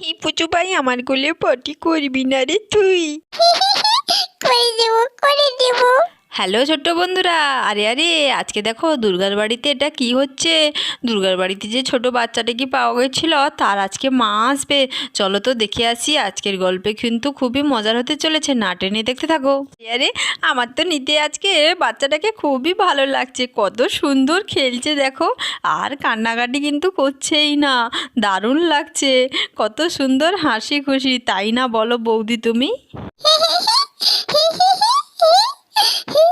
এই পুচু ভাই আমার কোলে পটি করবি না রে তুই। করে দেবো করে দেবো। হ্যালো ছোট্ট বন্ধুরা, আরে আরে, আজকে দেখো দুর্গার বাড়িতে এটা কি হচ্ছে? দুর্গার বাড়িতে যে ছোট বাচ্চাটা কি পাওয়া গেছিল, তার আজকে মা আসবে। চলো তো দেখে আসি, আজকের গল্পে কিন্তু খুবই মজার হতে চলেছে, না টেনে দেখতে থাকো। আরে আমার তো নিতে আজকে বাচ্চাটাকে খুবই ভালো লাগছে, কত সুন্দর খেলছে দেখো। আর কান্নাকাটি কিন্তু করছেই না, দারুণ লাগছে, কত সুন্দর হাসি খুশি তাই না বলো বৌদি তুমি? He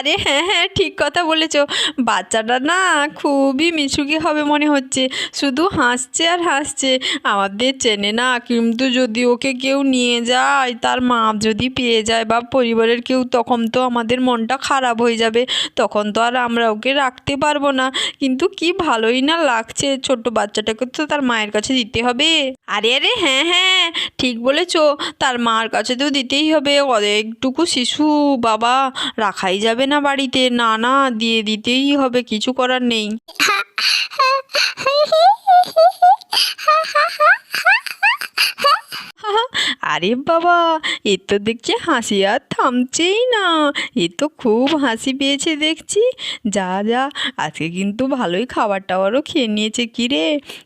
আরে হ্যাঁ হ্যাঁ ঠিক কথা বলেছ। বাচ্চাটা না খুবই মিশুকি হবে মনে হচ্ছে। শুধু হাসছে আর হাসছে। আমাদের চেনে না, কিন্তু যদি ওকে কেউ নিয়ে যায়, তার মা যদি পেয়ে যায় বা পরিবারের কেউ, তখন তো আমাদের মনটা খারাপ হয়ে যাবে। তখন তো আর আমরা ওকে রাখতে পারব না। কিন্তু কি ভালোই না লাগছে, ছোট্ট বাচ্চাটাকে তো তার মায়ের কাছে দিতে হবে। আরে আরে হ্যাঁ হ্যাঁ ঠিক বলেছ। তার মার কাছে তো দিতেই হবে। অনেকটুকু শিশু, বাবা, রাখাই যাবে না বাড়িতে না না দিয়ে দিতেই হবে কিছু করার নেই। আরে বাবা, এ তো দেখছি হাসি আর থামছেই না। এ তো খুব হাসি পেয়েছে দেখছি। যা যা, আজকে কিন্তু ভালোই খাবার টাবারও খেয়ে নিয়েছে কি রে?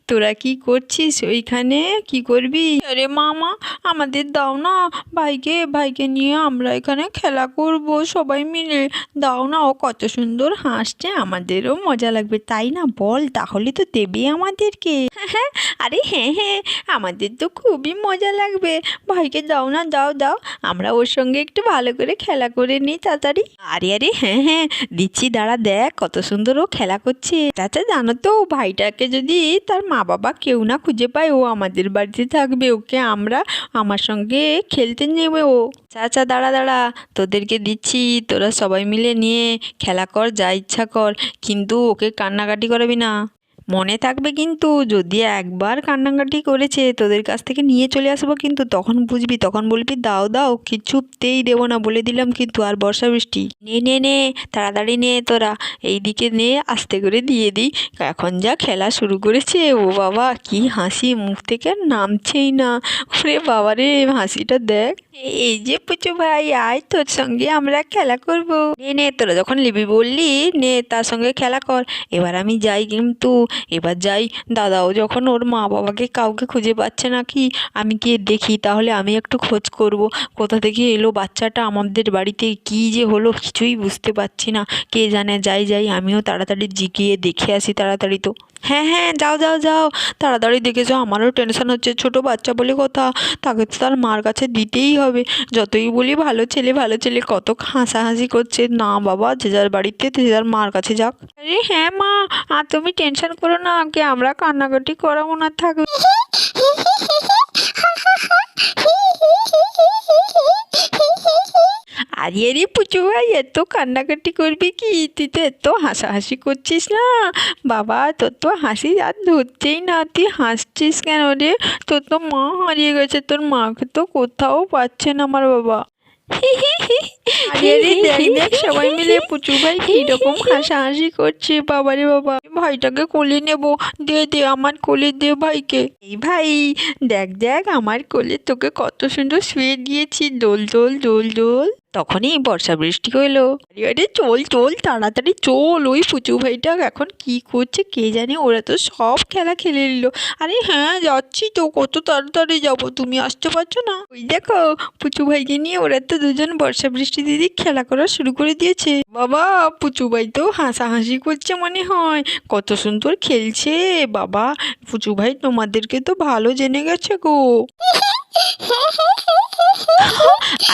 তোরা কি করছিস ওইখানে? কি করবি? আরে মামা, আমাদের দাও না। ভাইকে ভাইকে নিয়ে আমরা এখানে খেলা করব সবাই মিলে। দাও না, ও কত সুন্দর হাসছে, আমাদেরও মজা লাগবে। তাই না বল, তাহলে তো দেবে আমাদেরকে। হ্যাঁ আরে হ্যাঁ হ্যাঁ আমাদের তো খুবই মজা লাগবে। ভাইকে দাও না, দাও দাও। আমরা ওর সঙ্গে একটু ভালো করে খেলা করে নিই তাড়াতাড়ি। আরে আরে হ্যাঁ হ্যাঁ দিচ্ছি, দাঁড়া, দেখ কত সুন্দর ও খেলা করছে। চাচা, জানো তো ভাইটাকে যদি তার মা বাবা কেউ না খুঁজে পায়, ও আমাদের বাড়িতে থাকবে, ওকে আমরা আমার সঙ্গে খেলতে নেবে। ও চাচা, দাঁড়া দাঁড়া, তোদেরকে দিচ্ছি, তোরা সবাই মিলে নিয়ে খেলা কর, যা ইচ্ছা কর। কিন্তু ওকে কান্নাকাটি করাবি না। মনে থাকবে কিন্তু যদি একবার কান্নাকাটি করেছে, তোদের কাছ থেকে নিয়ে চলে আসব কিন্তু তখন বুঝবি, তখন বলবি, দাও দাও, কিছুতেই দেবো না। বলে দিলাম কিন্তু আর বর্ষা বৃষ্টি। নে নে নে, তাড়াতাড়ি নে তোরা, এইদিকে নে, আস্তে করে দিয়ে দিই। এখন যা খেলা শুরু করেছে, ও বাবা, কি হাসি, মুখ থেকে আর নামছেই না। ওরে বাবা রে, হাসিটা দেখ। এই যে পুচু ভাই, আয় তোর সঙ্গে আমরা খেলা করব। নে নে, তোরা যখন লিবি বললি, নে, তার সঙ্গে খেলা কর। এবার আমি যাই কিন্তু এবার যাই। দাদাও যখন ওর মা বাবাকে কাউকে খুঁজে পাচ্ছে না কি, আমি গিয়ে দেখি, তাহলে আমি একটু খোঁজ করব। কোথা থেকে এলো বাচ্চাটা, আমাদের বাড়িতে কি যে হলো কিছুই বুঝতে পারছি না। কে জানে, যাই যাই, আমিও তাড়াতাড়ি জিগিয়ে দেখে আসি তাড়াতাড়ি তো। হ্যাঁ হ্যাঁ যাও যাও যাও। তাড়াতাড়ি দেখে যাও আমারও টেনশন হচ্ছে, ছোট বাচ্চা বলে কথা। তাকে তো তার মার কাছে দিতেই হবে। যতই বলি, ভালো ছেলে ভালো ছেলে, কত হাসাহাসি করছে। না বাবা, যে যার বাড়িতে যে যার মার কাছে যাক। আরে হ্যাঁ মা, আর তুমি টেনশন করো না কি আমরা কান্নাকাটি করাবো না থাকবে। আরে আরে, পুচু ভাই, এত কান্নাকাটি করবি কি? তুই তো এত হাসাহাসি করছিস না। বাবা, তোর তো হাসি আর ধরছেই না। তুই হাসছিস কেন রে? তোর তো মা হারিয়ে গেছে। তোর মাকে তো কোথাও পাচ্ছে না আমার বাবা। দেখ দেখ, সবাই মিলে ভাই হাসাহাসি করছে বাবা। কোলে নেব, দে আমার কোলে দে ভাই, দেখ দেখ, আমার কোলে তোকে কত সুন্দর শুয়ে দিয়েছি, দোল দোল দোল দোল। তখনই বর্ষা বৃষ্টি হইল। আরে চল চল, তাড়াতাড়ি চল, ওই পুচু ভাইটা এখন কি করছে কে জানে, ওরা তো সব খেলা খেলে নিল। আরে হ্যাঁ যাচ্ছি তো, কত তাড়াতাড়ি যাব, তুমি আসতে পারছ না? ওই দেখো পুচু ভাইকে নিয়ে ওরা তো দুজন বর্ষা বৃষ্টি দিদি খেলা করা শুরু করে দিয়েছে। বাবা পুচু ভাই তো হাসাহাসি করছে মনে হয়। কত সুন্দর খেলছে, বাবা। পুচু ভাই তোমাদেরকে তো ভালো জেনে গেছে গো।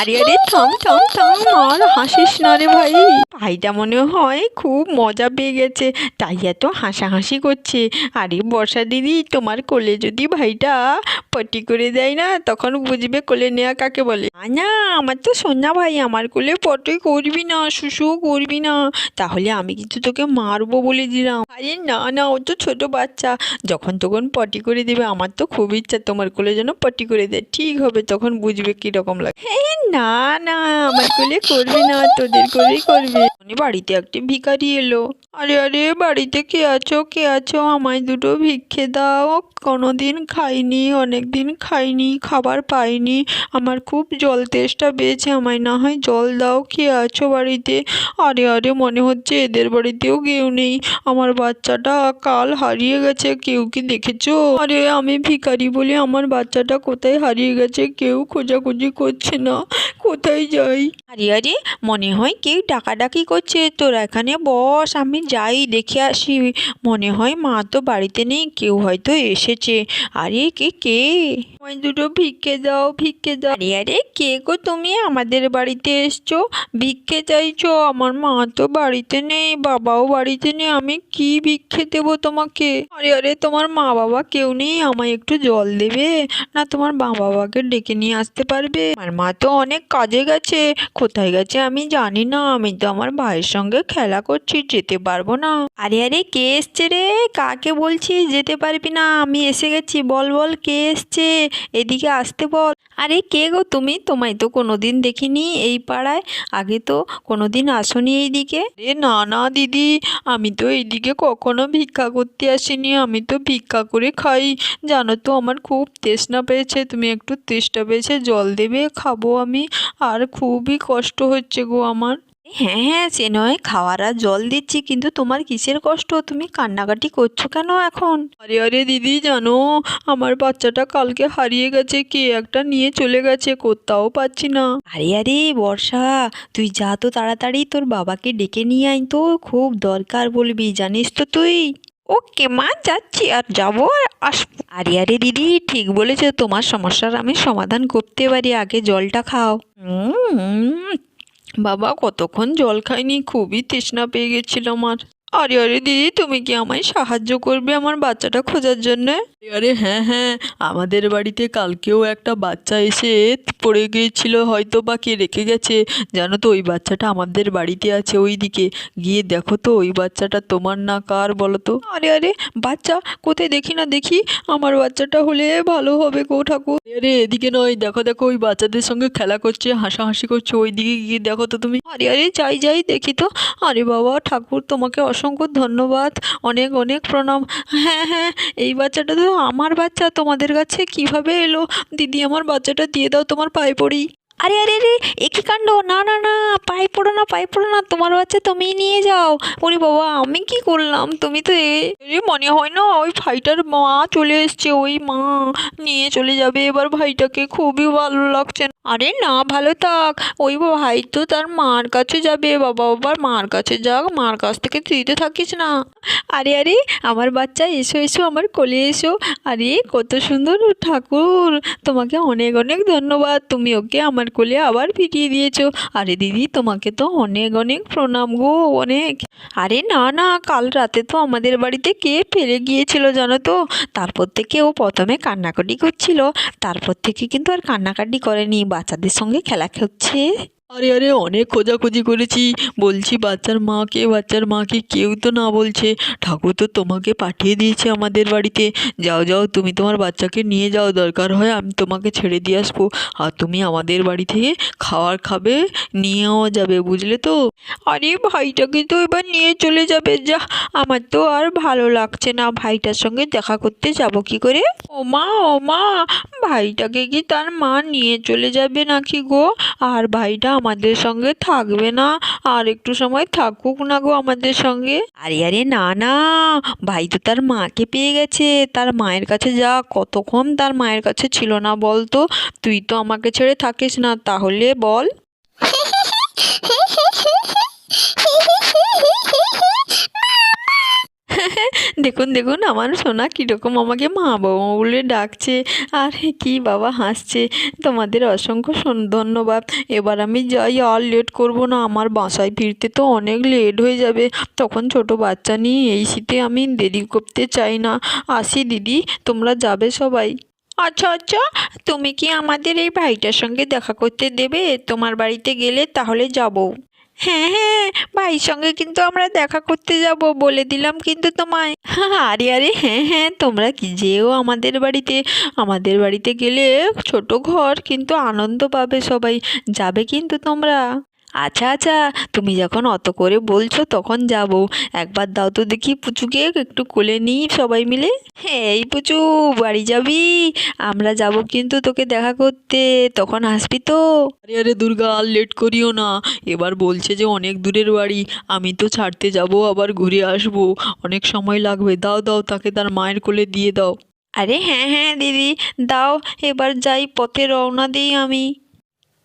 আরে আরে, থাম থাম থাম আর হাসিস না রে ভাই। ভাইটা মনে হয় খুব মজা পেয়ে গেছে, তাই এত হাসাহাসি করছে। আরে বর্ষা দিদি, তোমার কোলে যদি ভাইটা পটি করে দেয় না, তখন বুঝবে কোলে নেওয়া কাকে বলে। না আমার তো সোনা ভাই, আমার কোলে পটি করবি না শুশুও করবি না। তাহলে আমি কিন্তু তোকে মারবো বলে দিলাম। আরে না না, ও তো ছোট বাচ্চা। যখন তখন পটি করে দেবে, আমার তো খুব ইচ্ছা, তোমার কোলে যেন পটি করে দেয়। ঠিক হবে, তখন বুঝবে কীরকম লাগে। না না, আমার কোলে করবি না, তোদের কোলেই করবে। উনি বাড়িতে একটি ভিখারি এলো। আরে আরে, বাড়িতে কে আছো কে আছো? আমায় দুটো ভিক্ষে দাও। কোনোদিন খাইনি অনেক দিন খাইনি, খাবার পাইনি। আমার খুব জল তেষ্টা পেয়েছে আমায় না হয় জল দাও, কে আছো বাড়িতে? আরে আরে, মনে হচ্ছে এদের বাড়িতেও কেউ নেই। আমার বাচ্চাটা কাল হারিয়ে গেছে, কেউ কি দেখেছ? আরে, আমি ভিখারি বলে আমার বাচ্চাটা কোথায় হারিয়ে গেছে, কেউ খোঁজাখুঁজি করছে না। কোথায় যাই? আরে আরে মনে হয় কেউ ডাকাডাকি করছে। তোরা এখানে বস আমি যাই দেখে আসি। মনে হয় মা তো বাড়িতে নেই কেউ হয়তো এসেছে। আরে কে কে? আমায় দুটো ভিক্ষে দাও ভিক্ষে দাও। আরে আরে কে গো তুমি? আমাদের বাড়িতে এসছো? ভিক্ষে চাইছো? আমার মা তো বাড়িতে নেই বাবাও বাড়িতে নেই। আমি কি ভিক্ষে দেবো তোমাকে? আরে আরে তোমার মা বাবা কেউ নেই আমায় একটু জল দেবে। না তোমার মা বাবাকে ডেকে নিয়ে আসতে পারবে? আমার মা তো অনেক কাজে গেছে। কোথায় গেছে আমি জানি না। আমি তো আমার ভাইয়ের সঙ্গে খেলা করছি, যেতে পারব না। আরে আরে, কে এসছে রে? কাকে বলছিস যেতে পারবি না। আমি এসে গেছি। বল বল, কে এসছে? এদিকে আসতে বল। আরে, কে গো তুমি? তোমায় তো কোনোদিন দেখিনি এই পাড়ায়। আগে তো কোনোদিন আসনি এইদিকে। এ না না, দিদি। আমি তো এইদিকে কখনো ভিক্ষা করতে আসিনি। আমি তো ভিক্ষা করে খাই। জানো তো, আমার খুব তৃষ্ণা পেয়েছে। তুমি একটু তেষ্টা পেয়েছে। জল দেবে, খাব আমি। আর খুবই কষ্ট হচ্ছে গো আমার। হ্যাঁ হ্যাঁ সে নয় খাওয়ার আর জল দিচ্ছি কিন্তু তোমার কিসের কষ্ট? তুমি কান্নাকাটি করছ কেন এখন? আরে আরে দিদি জানো আমার বাচ্চাটা কালকে হারিয়ে গেছে কে একটা নিয়ে চলে গেছে কোথাও পাচ্ছি না। আরে আরে বর্ষা তুই যা তো তাড়াতাড়ি তোর বাবাকে ডেকে নিয়ে আয় তো খুব দরকার বলবি জানিস তো তুই। ওকে, মা, যাচ্ছি, আর যাব, আর আসব। আরে আরে, দিদি, ঠিক বলেছ, তোমার সমস্যার আমি সমাধান করতে পারি, আগে জলটা খাও। বাবা, কতক্ষণ জল খাইনি, খুবই তৃষ্ণা পেয়ে গেছিল আমার। আরে আরে দিদি তুমি কি আমায় সাহায্য করবে আমার বাচ্চাটা খোঁজার জন্য? আরে হ্যাঁ হ্যাঁ আমাদের বাড়িতে কালকেও একটা বাচ্চা এসে পড়ে গিয়েছিল হয়তো বা কে রেখে গেছে। জানো তো ওই বাচ্চাটা আমাদের বাড়িতে আছে ওই দিকে গিয়ে দেখো তো ওই বাচ্চাটা তোমার না কার বলো তো? আরে আরে বাচ্চা কোথায় দেখি না দেখি? আমার বাচ্চাটা হলে ভালো হবে গো ঠাকুর। আরে এদিকে নয় দেখো দেখো ওই বাচ্চাদের সঙ্গে খেলা করছে হাসাহাসি করছে ওই দিকে গিয়ে দেখো তো তুমি। আরে আরে যাই যাই দেখি তো। আরে বাবা ঠাকুর তোমাকে অসংখ্য ধন্যবাদ। অনেক অনেক প্রণাম। হ্যাঁ হ্যাঁ এই বাচ্চাটা তো আমার বাচ্চা, তোমাদের কাছে কীভাবে এলো? দিদি আমার বাচ্চাটা দিয়ে দাও তোমার পায়ে পড়ি। আরে আরে আরে একই কাণ্ড? না না না, পায়ে পড়ো না, পায়ে পড়ো না, তোমার বাচ্চা তুমিই নিয়ে যাও। ওরে বাবা, আমি কি করলাম? তুমি তো এ মনে হয় না ওই ভাইটার মা চলে এসছে, ওই মা নিয়ে চলে যাবে। এবার ভাইটাকে খুবই ভালো লাগছে। আরে না, ভালো থাক। ওই ভাই তো তার মার কাছে যাবে। বাবা বাবার মার কাছে যাক। মার কাছ থেকে তুই তো থাকিস না। আরে আরে, আমার বাচ্চা, এসো এসো, আমার কোলে এসো। আরে, কত সুন্দর ঠাকুর। তোমাকে অনেক অনেক ধন্যবাদ। তুমি ওকে আমার কোলে আবার ফিরিয়ে দিয়েছ। আরে, দিদি, তোমাকে তো অনেক অনেক প্রণাম গো, অনেক। আরে, না না, কাল রাতে তো আমাদের বাড়িতে কে ফেলে গিয়েছিল জানো তো? তারপর থেকে ও প্রথমে কান্নাকাটি করছিল। তারপর থেকে কিন্তু আর কান্নাকাটি করেনি। বাচ্চাদের সঙ্গে খেলা করছে আরে আরে অনেক খোঁজাখুঁজি করেছি। বলছি বাচ্চার মাকে বাচ্চার মাকে কেউ তো না বলছে। ঠাকুর তো তোমাকে পাঠিয়ে দিয়েছে আমাদের বাড়িতে। যাও যাও তুমি তোমার বাচ্চাকে নিয়ে যাও। দরকার হয় আমি তোমাকে ছেড়ে দিয়ে আসব। আর তুমি আমাদের বাড়ি থেকে খাওয়ার খাবে নিয়েও যাবে বুঝলে তো? আরে ভাইটাকে তো এবার নিয়ে চলে যাবে। যা আমার তো আর ভালো লাগছে না। ভাইটার সঙ্গে দেখা করতে যাব কি করে? ও মা ও মা ভাইটাকে কি তার মা নিয়ে চলে যাবে নাকি গো? আর ভাইটা আমাদের সঙ্গে থাকবে না। আর একটু সময় থাকুক না গো আমাদের সঙ্গে। আরে আরে না না। ভাই তো তার মাকে পেয়ে গেছে। তার মায়ের কাছে যা কতক্ষণ তার মায়ের কাছে ছিল না বলতো? তুই তো আমাকে ছেড়ে থাকিস না তাহলে বল। দেখুন দেখুন, আমার সোনা কীরকম আমাকে মা বাবা বলে ডাকছে। আর কি বাবা হাসছে। তোমাদের অসংখ্য ধন্যবাদ। এবার আমি যাই, আর লেট করব না। আমার বাসায় ফিরতে তো অনেক লেট হয়ে যাবে। তখন ছোট বাচ্চা নিয়ে এই শীতে আমি দেরি করতে চাই না। আসি দিদি, তোমরা যাবে সবাই। আচ্ছা আচ্ছা তুমি কি আমাদের এই ভাইটার সঙ্গে দেখা করতে দেবে? তোমার বাড়িতে গেলে তাহলে যাব। হ্যাঁ হ্যাঁ ভাইয়ের সঙ্গে কিন্তু আমরা দেখা করতে যাব, বলে দিলাম কিন্তু তোমায়। আরে আরে হ্যাঁ হ্যাঁ তোমরা কি যেও আমাদের বাড়িতে? আমাদের বাড়িতে গেলে ছোট ঘর কিন্তু আনন্দ পাবে সবাই, যাবে কিন্তু তোমরা। আচ্ছা আচ্ছা তুমি যখন অত করে বলছো তখন যাব। একবার দাও তো দেখি পুচুকে একটু কোলে নিই সবাই মিলে। হ্যাঁ এই পুচু বাড়ি যাবি? আমরা যাব কিন্তু তোকে দেখা করতে। তখন আসবি তো? আরে আরে দুর্গা আর লেট করিও না। এবার বলছে যে অনেক দূরের বাড়ি। আমি তো ছাড়তে যাব আবার ঘুরে আসব। অনেক সময় লাগবে। দাও দাও তাকে তার মায়ের কোলে দিয়ে দাও। আরে হ্যাঁ হ্যাঁ দিদি দাও। এবার যাই পথে রওনা দিই আমি।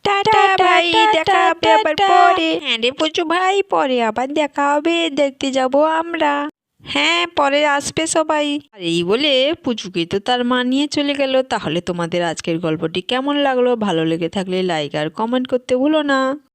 টাটা ভাই দেখা হবে আবার পরে। হ্যাঁ রে পুজো ভাই পরে আবার দেখা হবে দেখতে যাব আমরা। হ্যাঁ পরে আসবে সবাই। আর এই বলে পুচুকে তো তার মা নিয়ে চলে গেল। তাহলে তোমাদের আজকের গল্পটি কেমন লাগল? ভালো লেগে থাকলে লাইক আর কমেন্ট করতে ভুলো না।